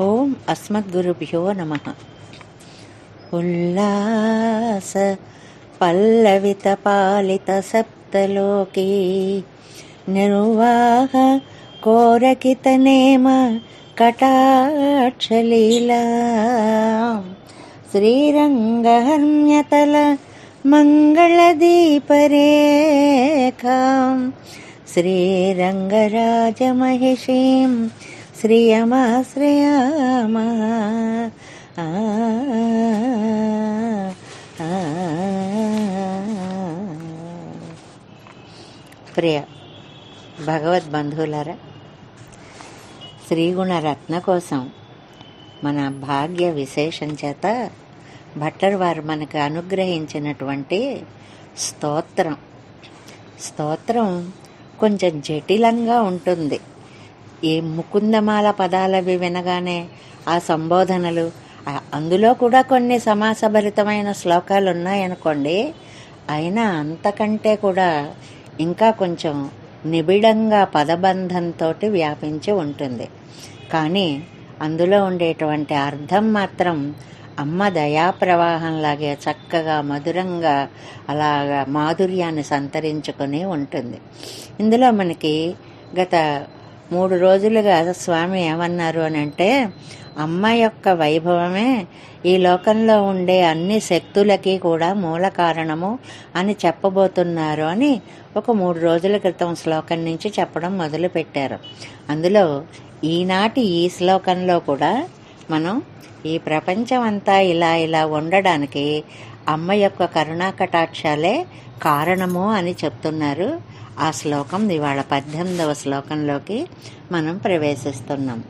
ओम अस्मद्गुरुभ्यो नमः। उल्लास पल्लवितपालितसप्तलोकी निर्वाह कोरकितनेम कटाक्षलीला श्रीरङ्गहर्म्यतल मङ्गलदीपरेखां श्रीरङ्गराजमहिषीं శ్రీరంగహర్మ్యతల మంగళదీపరేఖాం శ్రీరంగరాజమహిషీం శ్రియమాశ్రయామ ప్రియ శ్రీగుణ రత్న కోసం మన భాగ్య విశేషం చేత భట్టర్ వారు మనకు అనుగ్రహించినటువంటి స్తోత్రం. స్తోత్రం కొంచెం జటిలంగా ఉంటుంది. ఈ ముకుందమాల పదాలవి వినగానే ఆ సంబోధనలు అందులో కూడా కొన్ని సమాసభరితమైన శ్లోకాలు ఉన్నాయనుకోండి అయినా అంతకంటే కూడా ఇంకా కొంచెం నిబిడంగా పదబంధంతో వ్యాపించి ఉంటుంది. కానీ అందులో ఉండేటువంటి అర్థం మాత్రం అమ్మ దయా ప్రవాహంలాగే చక్కగా మధురంగా అలాగా మాధుర్యాన్ని సంతరించుకొని ఉంటుంది. ఇందులో మనకి గత మూడు రోజులుగా స్వామి ఏమన్నారు అని అంటే అమ్మ యొక్క వైభవమే ఈ లోకంలో ఉండే అన్ని శక్తులకి కూడా మూల కారణము అని చెప్పబోతున్నారు అని ఒక మూడు రోజుల క్రితం శ్లోకం నుంచి చెప్పడం మొదలుపెట్టారు. అందులో ఈనాటి ఈ శ్లోకంలో కూడా మనం ఈ ప్రపంచం అంతా ఇలా ఇలా ఉండడానికి అమ్మ యొక్క కరుణా కటాక్షాలే కారణము అని చెప్తున్నారు. ఆ శ్లోకం ఇవాళ పద్దెనిమిదవ శ్లోకంలోకి మనం ప్రవేశిస్తున్నాం.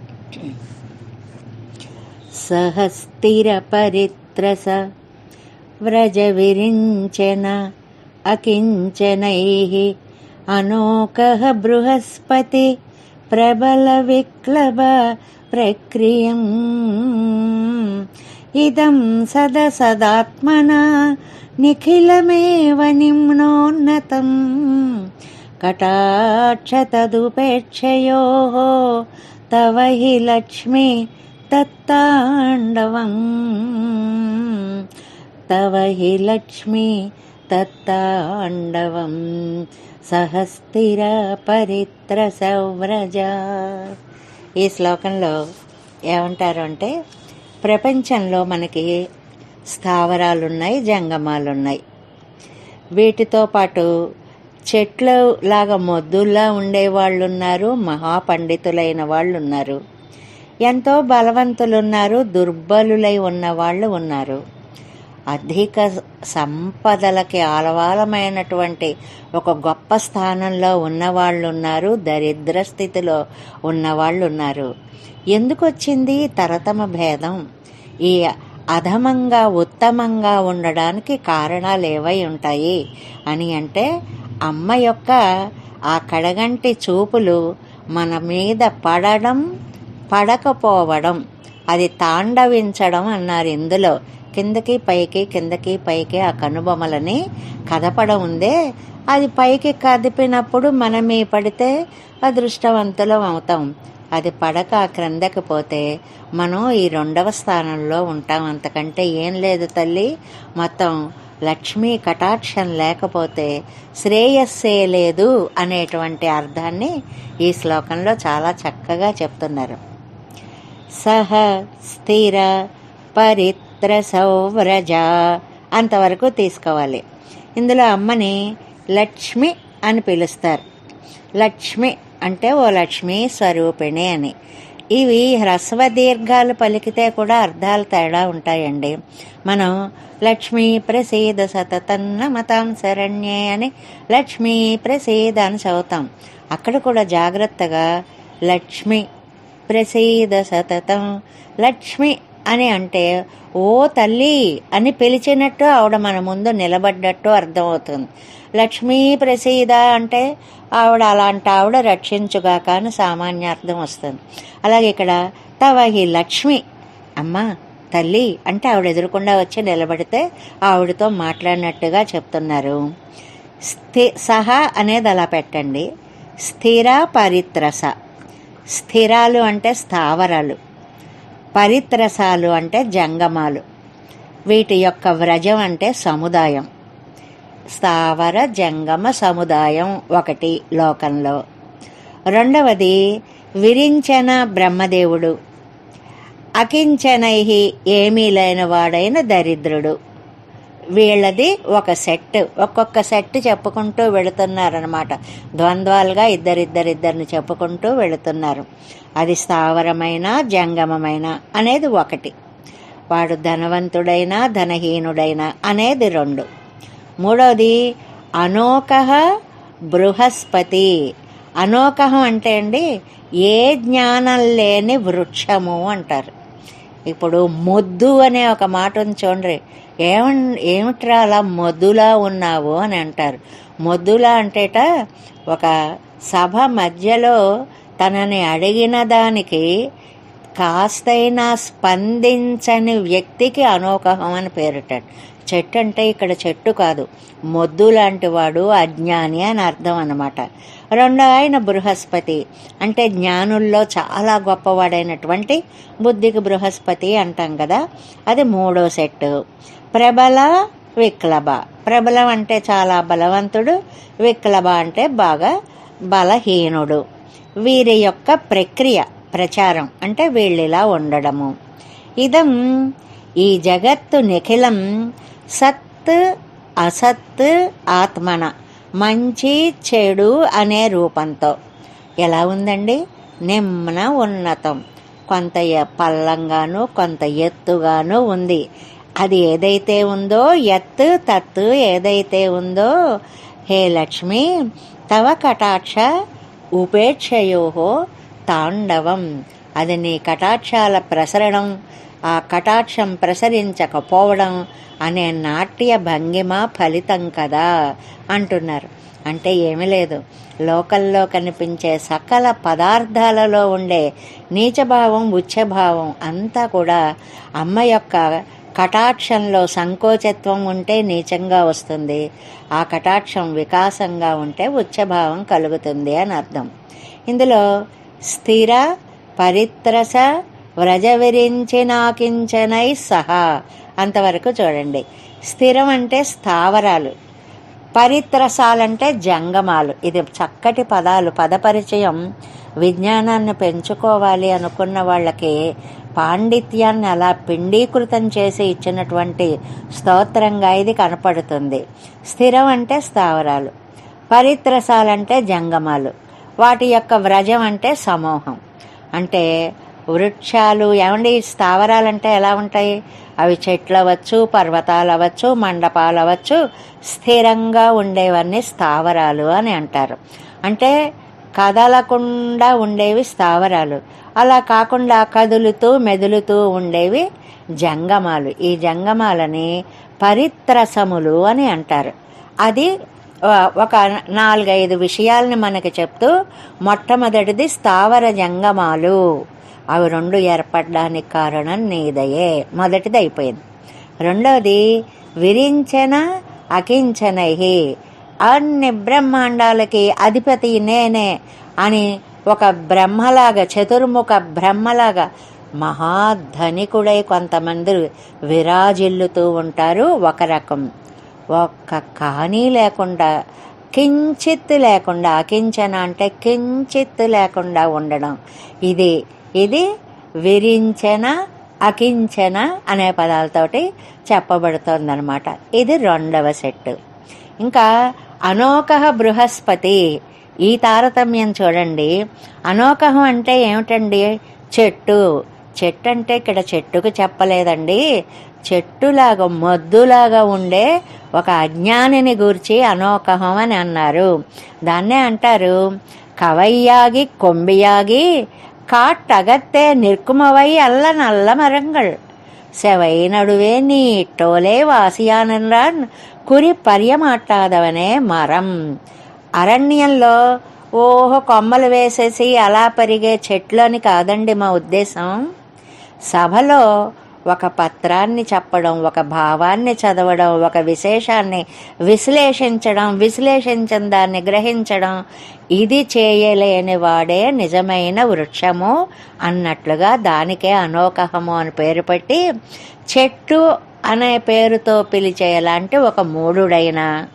సహస్థిర పరిత్రస వ్రజ విరించన అకించనై అనోకః బృహస్పతి ప్రబల విక్లవ ప్రక్రియం. ఇదం సదసదాత్మనా నిఖిలమేవ కటాక్ష కటాక్షతదుపేక్షయో తవ హి లక్ష్మి తత్తాండవం. తవ హి లక్ష్మి తత్తాండవం. సహస్థిర పరిత్ర సౌవ్రజ. ఈ శ్లోకంలో ఏమంటారు అంటే ప్రపంచంలో మనకి స్థావరాలున్నాయి జంగమాలున్నాయి. వీటితో పాటు చెట్లు లాగా మొద్దుల్లా ఉండేవాళ్ళు ఉన్నారు మహాపండితులైన వాళ్ళు ఉన్నారు ఎంతో బలవంతులున్నారు దుర్బలులై ఉన్న వాళ్ళు ఉన్నారు. అధిక సంపదలకి ఆలవాలమైనటువంటి ఒక గొప్ప స్థానంలో ఉన్నవాళ్ళు ఉన్నారు దరిద్ర స్థితిలో ఉన్నవాళ్ళు ఉన్నారు ఎందుకు వచ్చింది తరతమ భేదం? ఈ అధమంగా ఉత్తమంగా ఉండడానికి కారణాలు ఏవై ఉంటాయి? అని అంటే అమ్మ యొక్క ఆ కడగంటి చూపులు మన మీద పడడం పడకపోవడం అది తాండవించడం అన్నారు ఇందులో. కిందకి పైకి కిందకి పైకి ఆ కనుబొమ్మలని కదపడం ఉందే. అది పైకి కదిపినప్పుడు మనమే పడితే అదృష్టవంతులం అవుతాం. అది పడక క్రిందకి పోతే మనం ఈ రెండవ స్థానంలో ఉంటాం. అంతకంటే ఏం లేదు తల్లి. మొత్తం లక్ష్మీ కటాక్షం లేకపోతే శ్రేయస్సే లేదు అనేటువంటి అర్థాన్ని ఈ శ్లోకంలో చాలా చక్కగా చెప్తున్నారు. సహ స్థిర పరిత్ర సౌవ్రజ అంతవరకు తీసుకోవాలి. ఇందులో అమ్మని లక్ష్మి అని పిలుస్తారు. లక్ష్మి అంటే ఓ లక్ష్మీ స్వరూపిణి అని. ఇవి హ్రస్వ దీర్ఘాలు పలికితే కూడా అర్థాలు తేడా ఉంటాయండి. మనం లక్ష్మీ ప్రసీద సతతన్న మతాం శరణ్యే అని లక్ష్మీ ప్రసీద అని చదువుతాం. అక్కడ కూడా జాగ్రత్తగా లక్ష్మి ప్రసీద సతతం లక్ష్మి అని అంటే ఓ తల్లి అని పిలిచినట్టు ఆవిడ మన ముందు నిలబడ్డట్టు అర్థమవుతుంది. లక్ష్మీ ప్రసీద అంటే ఆవిడ అలాంటి ఆవిడ రక్షించుగాక అని సామాన్యార్థం వస్తుంది. అలాగే ఇక్కడ తవహి లక్ష్మి అమ్మా తల్లి అంటే ఆవిడ ఎదురకుండా వచ్చి నిలబడితే ఆవిడతో మాట్లాడినట్టుగా చెప్తున్నారు. స్థి సహా అనేది అలా పెట్టండి. స్థిర పరిత్రస స్థిరాలు అంటే స్థావరాలు. పరిత్రసాలు అంటే జంగమాలు. వీటి యొక్క వ్రజం అంటే సముదాయం. స్థావర జంగమ సముదాయం ఒకటి లోకంలో. రెండవది విరించన బ్రహ్మదేవుడు. అకించనై ఏమీ లేని వాడైన దరిద్రుడు. వీళ్ళది ఒక సెట్. ఒక్కొక్క సెట్ చెప్పుకుంటూ వెళుతున్నారనమాట ద్వంద్వాలుగా ఇద్దరిద్దరిద్దరిని చెప్పుకుంటూ వెళుతున్నారు. అది స్థావరమైన జంగమమైన అనేది ఒకటి. వాడు ధనవంతుడైనా ధనహీనుడైనా అనేది రెండు. మూడవది అనోకహ బృహస్పతి. అనోకహం అంటే అండి ఏ జ్ఞానం లేని వృక్షము అంటారు. ఇప్పుడు మొద్దు అనే ఒక మాట ఉంది చూడండి. ఏమ ఏమిట్రా అలా మొద్దులా ఉన్నావు అని అంటారు. మొద్దులా అంటేట ఒక సభ మధ్యలో తనని అడిగిన దానికి కాస్తైనా స్పందించని వ్యక్తికి అనోకహం అని పేరుట. చెట్టు అంటే ఇక్కడ చెట్టు కాదు. మొద్దు లాంటి వాడు అజ్ఞాని అని అర్థం అనమాట రెండో ఆయన బృహస్పతి. అంటే జ్ఞానుల్లో చాలా గొప్పవాడైనటువంటి బుద్ధికి బృహస్పతి అంటాం కదా. అది మూడో సెట్ ప్రబల విక్లభ. ప్రబలం అంటే చాలా బలవంతుడు విక్లభ అంటే బాగా బలహీనుడు. వీరి యొక్క ప్రక్రియ ప్రచారం అంటే వీళ్ళిలా ఉండడము. ఇదం ఈ జగత్తు నిఖిలం సత్ అసత్ ఆత్మన మంచి చెడు అనే రూపంతో. ఎలా ఉందండి? నిమ్న ఉన్నతం. కొంత పల్లంగాను కొంత ఎత్తుగాను ఉంది. అది ఏదైతే ఉందో ఎత్తు తత్తు ఏదైతే ఉందో హే లక్ష్మి తవ కటాక్ష ఉపేక్షయో తాండవం. అది నీ కటాక్షాల ప్రసరణం. ఆ కటాక్షం ప్రసరించకపోవడం అనే నాట్య భంగిమ ఫలితం కదా అంటున్నారు. అంటే ఏమీ లేదు. లోకల్లో కనిపించే సకల పదార్థాలలో ఉండే నీచభావం ఉచ్చభావం అంతా కూడా అమ్మ యొక్క కటాక్షంలో సంకోచత్వం ఉంటే నీచంగా వస్తుంది. ఆ కటాక్షం వికాసంగా ఉంటే ఉచ్చభావం కలుగుతుంది అని అర్థం. ఇందులో స్థిర పరిత్రస వ్రజవిరించినాకించనై సహా అంతవరకు చూడండి. స్థిరం అంటే స్థావరాలు. పరిత్రసాలంటే జంగమాలు. ఇది చక్కటి పదాలు. పదపరిచయం విజ్ఞానాన్ని పెంచుకోవాలి అనుకున్న వాళ్ళకి పాండిత్యాన్ని అలా పిండీకృతం చేసి ఇచ్చినటువంటి స్తోత్రంగా ఇది కనపడుతుంది. స్థిరం అంటే స్థావరాలు పరిత్రసాలంటే జంగమాలు వాటి యొక్క వ్రజం అంటే సమూహం. అంటే వృక్షాలు ఏమండి? స్థావరాలంటే ఎలా ఉంటాయి? అవి చెట్లు అవ్వచ్చు పర్వతాలు అవ్వచ్చు మండపాలు అవ్వచ్చు స్థిరంగా ఉండేవన్నీ స్థావరాలు అని అంటారు. అంటే కదలకుండా ఉండేవి స్థావరాలు. అలా కాకుండా కదులుతూ మెదులుతూ ఉండేవి జంగమాలు. ఈ జంగమాలని పరిత్రసములు అని అంటారు. అది ఒక నాలుగైదు విషయాల్ని మనకి చెప్తూ మొట్టమొదటిది స్థావర జంగమాలు. అవి రెండు ఏర్పడడానికి కారణం నీదయే. మొదటిది అయిపోయింది. రెండవది విరించన అకించనహి. అన్ని బ్రహ్మాండాలకి అధిపతి నేనే అని ఒక బ్రహ్మలాగా చతుర్ముఖ బ్రహ్మలాగా మహాధనికుడై కొంతమంది విరాజిల్లుతూ ఉంటారు ఒక రకం. ఒక్క కానీ లేకుండా కించిత్ లేకుండా అకించన అంటే కించిత్ లేకుండా ఉండడం. ఇది ఇది విరించన అకించన అనే పదాలతోటి చెప్పబడుతోందనమాట ఇది రెండవ సెట్ ఇంకా అనోకహ బృహస్పతి ఈ తారతమ్యం చూడండి అనోకహం అంటే ఏమిటండి చెట్టు చెట్టు అంటే ఇక్కడ చెట్టుకు చెప్పలేదండి చెట్టులాగా మొద్దులాగా ఉండే ఒక అజ్ఞానిని గూర్చి అనోకహం అని అన్నారు దాన్నే అంటారు కవయ్యాగి కొంబియాగి காட்டகத்தே நிற்குமவை அல்ல நல்ல மரங்கள் செவை நடுவே நீ இட்டோலே వాసియానన్రాన్ కురి పర్యమాట్లాదవనే మరం. అరణ్యంలో ఓహో కొమ్మలు వేసేసి అలా పెరిగే చెట్లని కాదండి మా ఉద్దేశం. సభలో ఒక పత్రాన్ని చెప్పడం ఒక భావాన్ని చదవడం ఒక విశేషాన్ని విశ్లేషించడం విశ్లేషించిన దాన్ని గ్రహించడం ఇది చేయలేని వాడే నిజమైన వృక్షము అన్నట్లుగా దానికే అనోకహము అని పేరు పెట్టి చెట్టు అనే పేరుతో పిలిచేలాంటి ఒక మూఢుడైన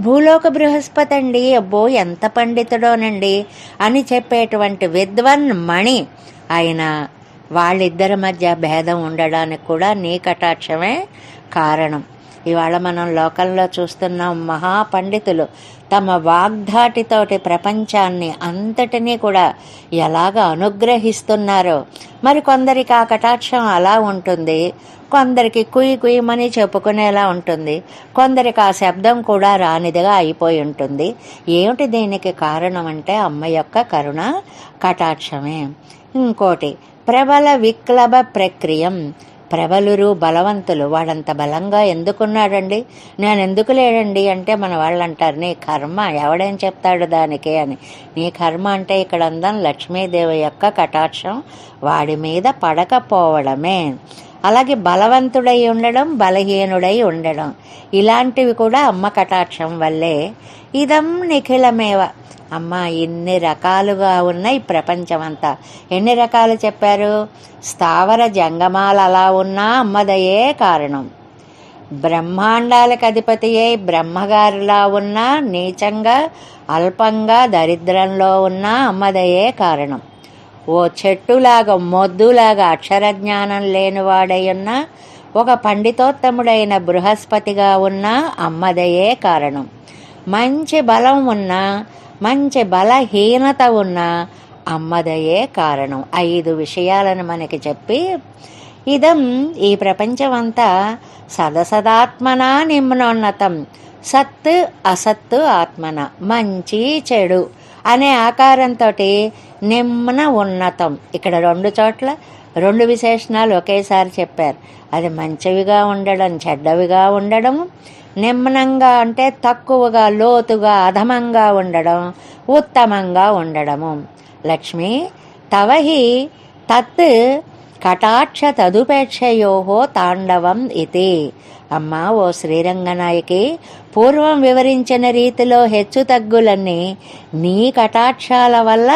భూలోక బృహస్పతి అండి అబ్బో ఎంత పండితుడోనండి అని చెప్పేటువంటి విద్వన్ మణి ఆయన వాళ్ళిద్దరి మధ్య భేదం ఉండడానికి కూడా నీ కటాక్షమే కారణం. ఇవాళ మనం లోకంలో చూస్తున్నాం మహాపండితులు తమ వాగ్ధాటితోటి ప్రపంచాన్ని అంతటినీ కూడా ఎలాగ అనుగ్రహిస్తున్నారో మరి కొందరికి ఆ కటాక్షం అలా ఉంటుంది. కొందరికి కుయ్ కుయ్యమని చెప్పుకునేలా ఉంటుంది. కొందరికి ఆ శబ్దం కూడా రానిదిగా అయిపోయి ఉంటుంది. ఏమిటి దీనికి కారణం అంటే అమ్మ యొక్క కరుణ కటాక్షమే. ఇంకోటి ప్రబల విక్లభ ప్రక్రియం. ప్రబలురు బలవంతులు. వాడంత బలంగా ఎందుకున్నాడండి? నేను ఎందుకు లేడండి అంటే మన వాళ్ళు అంటారు నీ కర్మ ఎవడేం చెప్తాడు దానికి? అని. నీ కర్మ అంటే ఇక్కడ అందం లక్ష్మీదేవి యొక్క కటాక్షం వాడి మీద పడకపోవడమే. అలాగే బలవంతుడై ఉండడం బలహీనుడై ఉండడం. ఇలాంటివి కూడా అమ్మ కటాక్షం వల్లే. ఇదం నిఖిలమేవ. అమ్మ ఎన్ని రకాలుగా ఉన్నాయి ప్రపంచం అంతా ఎన్ని రకాలు చెప్పారు? స్థావర జంగమాలు అలా ఉన్నా అమ్మదయే కారణం. బ్రహ్మాండాలకు అధిపతి అయి బ్రహ్మగారిలా ఉన్నా నీచంగా అల్పంగా దరిద్రంలో ఉన్నా అమ్మదయే కారణం. ఓ చెట్టులాగా మొద్దులాగా అక్షరజ్ఞానం లేనివాడై ఉన్న ఒక పండితోత్తముడైన బృహస్పతిగా ఉన్న అమ్మదయే కారణం. మంచి బలం ఉన్నా మంచి బలహీనత ఉన్న అమ్మదయే కారణం. ఐదు విషయాలను మనకి చెప్పి ఇదం ఈ ప్రపంచమంతా సదసదాత్మనా నిమ్నోన్నతం. సత్ అసత్తు ఆత్మన. మంచి చెడు. అనే ఆకారంతో నిమ్న ఉన్నతం. ఇక్కడ రెండు చోట్ల రెండు విశేషణాలు ఒకేసారి చెప్పారు. అది మంచివిగా ఉండడం చెడ్డవిగా ఉండడం నిమ్నంగా అంటే తక్కువగా లోతుగా అధమంగా ఉండడం ఉత్తమంగా ఉండడము. లక్ష్మి తవహి తత్ కటాక్ష తదుపేక్షయో తాండవం ఇది అమ్మా ఓ శ్రీరంగనాయకి పూర్వం వివరించిన రీతిలో హెచ్చు తగ్గులన్నీ నీ కటాక్షాల వల్ల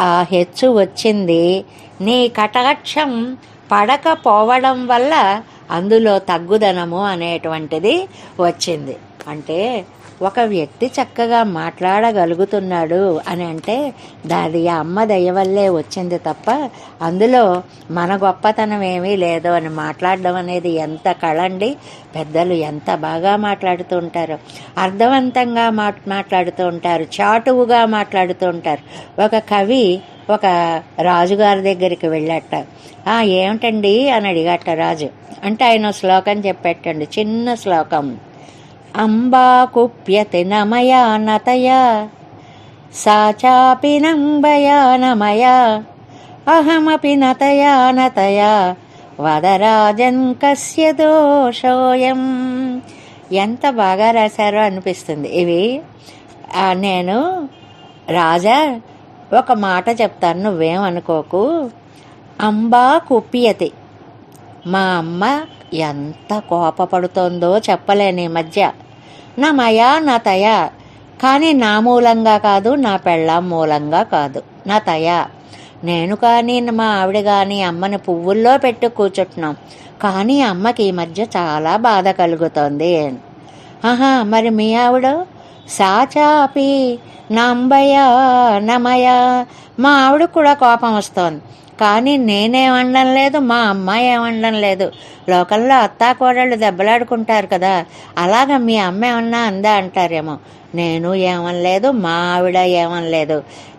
ఆ హెచ్చు వచ్చింది. నీ కటాక్షం పడకపోవడం వల్ల అందులో తగ్గుదనము అనేటువంటిది వచ్చింది. అంటే ఒక వ్యక్తి చక్కగా మాట్లాడగలుగుతున్నాడు అని అంటే దాది ఆ అమ్మ దయ వల్లే వచ్చింది తప్ప అందులో మన గొప్పతనం ఏమీ లేదు అని మాట్లాడడం అనేది ఎంత కళండి. పెద్దలు ఎంత బాగా మాట్లాడుతూ ఉంటారు. అర్థవంతంగా మాట్లాడుతూ ఉంటారు. చాటువుగా మాట్లాడుతూ ఉంటారు. ఒక కవి ఒక రాజుగారి దగ్గరికి వెళ్ళట. ఏమిటండి? అని అడిగట రాజు. అంటే ఆయన శ్లోకం చెప్పేటండి. చిన్న శ్లోకం. అంబా కుప్యతి నమయా నతయా సా చాపి నంబయా నమయా అహమపి నతయా నతయా వదరాజన్ కస్య దోషోయం ఎంత బాగా రాశారో అనిపిస్తుంది. ఇవి నేను రాజా ఒక మాట చెప్తాను నువ్వేమనుకోకు అంబా కుప్యతి మా అమ్మ ఎంత కోపపడుతోందో చెప్పలేని మధ్య. నా మయా నా తయా. కానీ నా మూలంగా కాదు నా పెళ్ళాం మూలంగా కాదు. నా తయా. నేను కానీ మా ఆవిడ కానీ అమ్మని పువ్వుల్లో పెట్టి కూర్చుంటున్నాం. కానీ అమ్మకి ఈ మధ్య చాలా బాధ కలుగుతోంది. ఆహా మరి మీ ఆవిడ? సాచాపి నంబయ నమయ మా ఆవిడ కూడా కోపం వస్తోంది. కానీ నేనేమండం లేదు మా అమ్మాయి ఏమండం లేదు. లోకల్లో అత్తాకోడళ్ళు దెబ్బలాడుకుంటారు కదా అలాగ మీ అమ్మ ఏమన్నా అందా అంటారేమో. నేను ఏమనలేదు మా ఆవిడ ఏమనలేదు.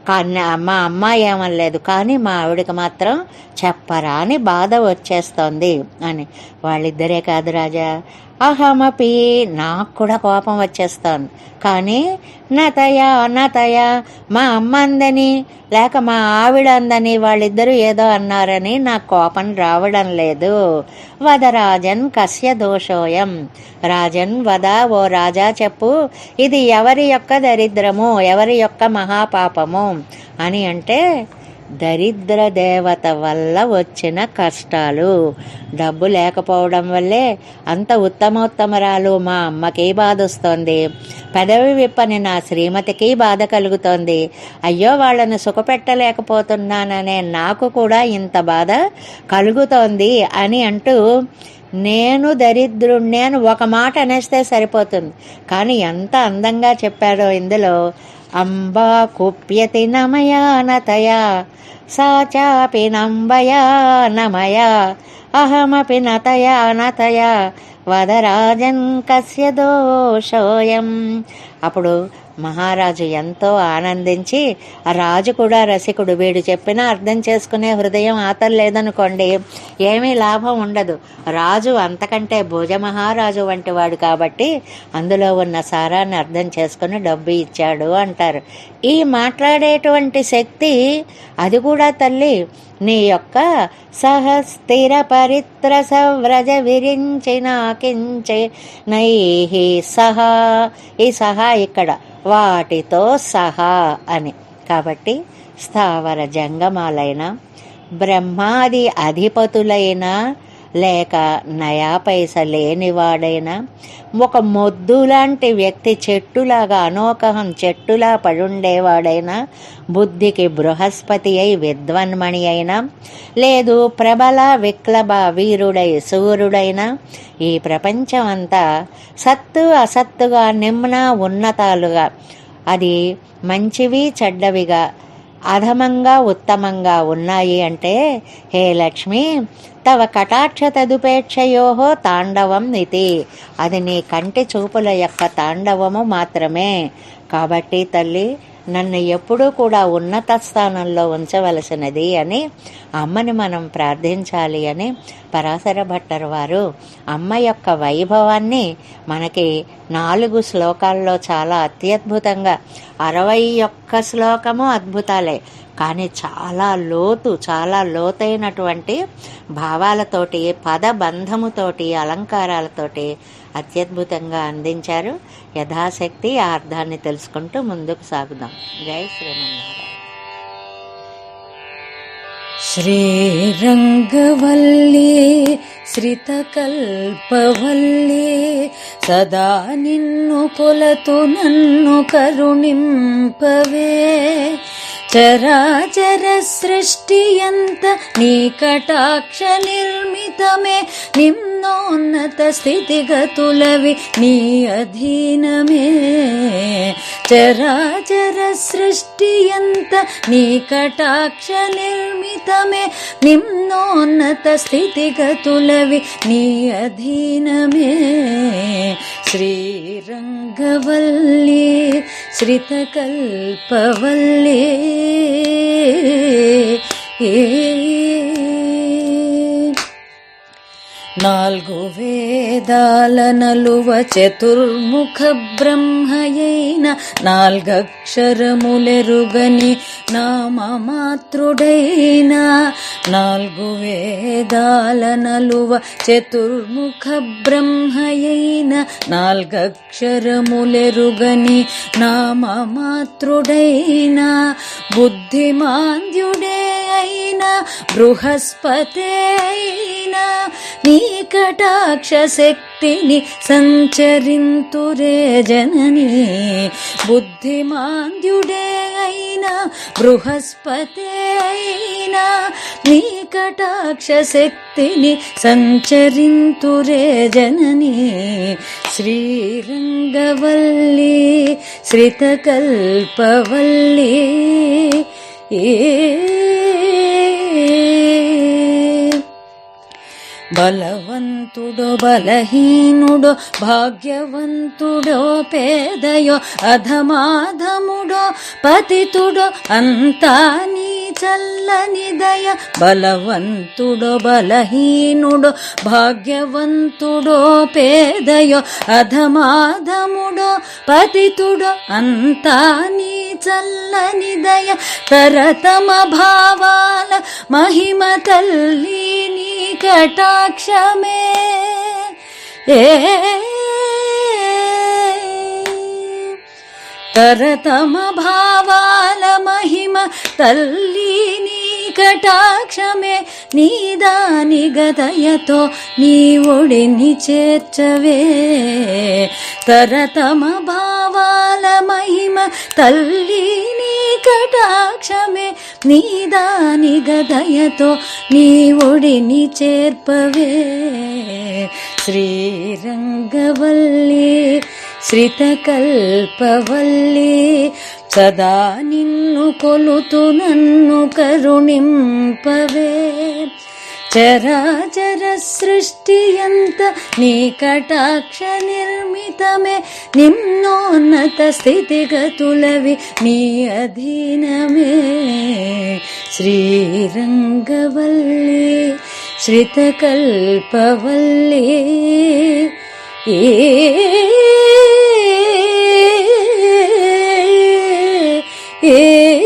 కానీ మా అమ్మ ఏమనలేదు కానీ మా ఆవిడకి మాత్రం చెప్పరా అని బాధ వచ్చేస్తోంది అని. వాళ్ళిద్దరే కాదు రాజా. అహమపి నాకు కూడా కోపం వచ్చేస్తోంది. కానీ నతయా నతయా మా అమ్మ అందని లేక మా ఆవిడ అందని వాళ్ళిద్దరూ ఏదో అన్నారని నాకు కోపం రావడం లేదు. వద రాజన్ కస్య దోషోయం. రాజన్ వద ఓ రాజా చెప్పు ఇది ఎవరి యొక్క దరిద్రము ఎవరి యొక్క మహాపాపము? అని అంటే దరిద్ర దేవత వల్ల వచ్చిన కష్టాలు. డబ్బు లేకపోవడం వల్లే అంత ఉత్తమోత్తమరాలు మా అమ్మకి బాధ వస్తోంది పెదవి విప్పని నా శ్రీమతికి బాధ కలుగుతోంది. అయ్యో వాళ్ళని సుఖపెట్టలేకపోతున్నాననే నాకు కూడా ఇంత బాధ కలుగుతోంది అని అంటూ నేను దరిద్రుణ్ణి అని ఒక మాట అనేస్తే సరిపోతుంది. కానీ ఎంత అందంగా చెప్పాడో ఇందులో అంబా కుప్యతి నమయానతయా సా చాపి నంబయా నమయా అహమపి నతయా నతయా వదరాజన్ కస్య దోషోయం. అప్పుడు మహారాజు ఎంతో ఆనందించి ఆ రాజు కూడా రసికుడు. వీడు చెప్పినా అర్థం చేసుకునే హృదయం ఆతలు లేదనుకోండి ఏమీ లాభం ఉండదు. రాజు అంతకంటే భోజ మహారాజు వంటి వాడు కాబట్టి అందులో ఉన్న సారాన్ని అర్థం చేసుకుని డబ్బు ఇచ్చాడు అంటారు. ఈ మాట్లాడేటువంటి శక్తి అది కూడా తల్లి నీ యొక్క సహస్థిర పరిత్ర సవ్రజ విరించిన కించే నై సహా. ఈ సహా ఇక్కడ వాటితో సహా అని. కాబట్టి స్థావర జంగమాలైన బ్రహ్మాది అధిపతులైన లేక నయా పైస లేనివాడైనా ఒక మొద్దు లాంటి వ్యక్తి చెట్టులాగా అనోకహం చెట్టులా పడుండేవాడైనా బుద్ధికి బృహస్పతి అయి విద్వన్మణి అయినా లేదు ప్రబల విక్లబ వీరుడై సూర్యుడైనా ఈ ప్రపంచం అంతా సత్తు అసత్తుగా నిమ్న ఉన్నతాలుగా అది మంచివి చెడ్డవిగా అధమంగా ఉత్తమంగా ఉన్నాయి అంటే హే లక్ష్మి తవ కటాక్ష తదుపేక్షయో తాండవం ఇది అది నీ కంటి చూపుల యొక్క తాండవము మాత్రమే. కాబట్టి తల్లి నన్ను ఎప్పుడూ కూడా ఉన్నత స్థానంలో ఉంచవలసినది అని అమ్మని మనం ప్రార్థించాలి అని పరాశర భట్టర్ వారు అమ్మ యొక్క వైభవాన్ని మనకి నాలుగు శ్లోకాల్లో చాలా అత్యద్భుతంగా అరవై ఒక్క శ్లోకము అద్భుతాలే. కానీ చాలా లోతు చాలా లోతైనటువంటి భావాలతోటి పదబంధముతోటి అలంకారాలతోటి అత్యద్భుతంగా అందించారు. యథాశక్తి ఆ అర్థాన్ని తెలుసుకుంటూ ముందుకు సాగుదాం. జై శ్రీమన్నారాయణ. శ్రీరంగవల్లి శ్రితకల్పవల్లి సదా నిన్ను కొలతు నన్ను కరుణింపవే. చరాచర సృష్టియంత నీ కటాక్ష నిర్మితమే నిమ్నోన్నత స్థితిగతులవి నీ అధీనమే. చరాచర సృష్టియంత నీ కటాక్ష నిర్మితమే నిమ్నోన్నత స్థితిగతులవి నీ అధీనమే. శ్రీరంగవల్లి శ్రితకల్పవల్లి. ee ee నాలుగు వేదాల నలువ చతుర్ముఖ బ్రహ్మయైన నాల్గక్షరములెరుగని నామమాతృడైన నాలుగు వేదాల నలువ చతుర్ముఖ బ్రహ్మయైన నాల్గక్షరములెరుగని నామమాతృడైన బుద్ధిమాంద్యుడే అయిన బృహస్పతే అయినా నీ కటాక్ష శక్తిని సంచరింతురే జనని. బుద్ధిమాంద్యుడే అయినా బృహస్పతే అయినా నీ కటాక్షశక్తిని సంచరింతురే జనని. శ్రీరంగవల్లి శ్రితకల్పవల్లి ఏ బలవంతుడో బలహీనుడో భాగ్యవంతుడో పేదయో అధమాధముడో పతితుడో అంతా నీ చల్లని దయ బలవంతుడో బలహీనుడో భాగ్యవంతుడో పేదయో అధమాధముడో పతితుడో అంతా నీ చల్లని దయ. తరతమ భావాల మహిమ తల్లి నీ కటాక్షమే. ఏ తరతమ భావాల తల్లి నీ కటాక్షమే నీ దాని గదయతో నీ ఒడిని చేర్చవే. తరతమ భావాల మహిమ తల్లి నీ కటాక్షమే నీ దాని గదయతో నీ ఒడిని చేర్పవే. శ్రీరంగవల్లి శ్రితకల్పవల్లి సదా నిన్ను కొలుతు నన్ను కరుణింపవే. చరాచర సృష్టి ఎంత నీ కటాక్ష నిర్మితమే. నిన్నోన్నత స్థితిగతులవి నీ అధీనమే. శ్రీరంగవల్లి శ్రితకల్పవల్లి 咿咿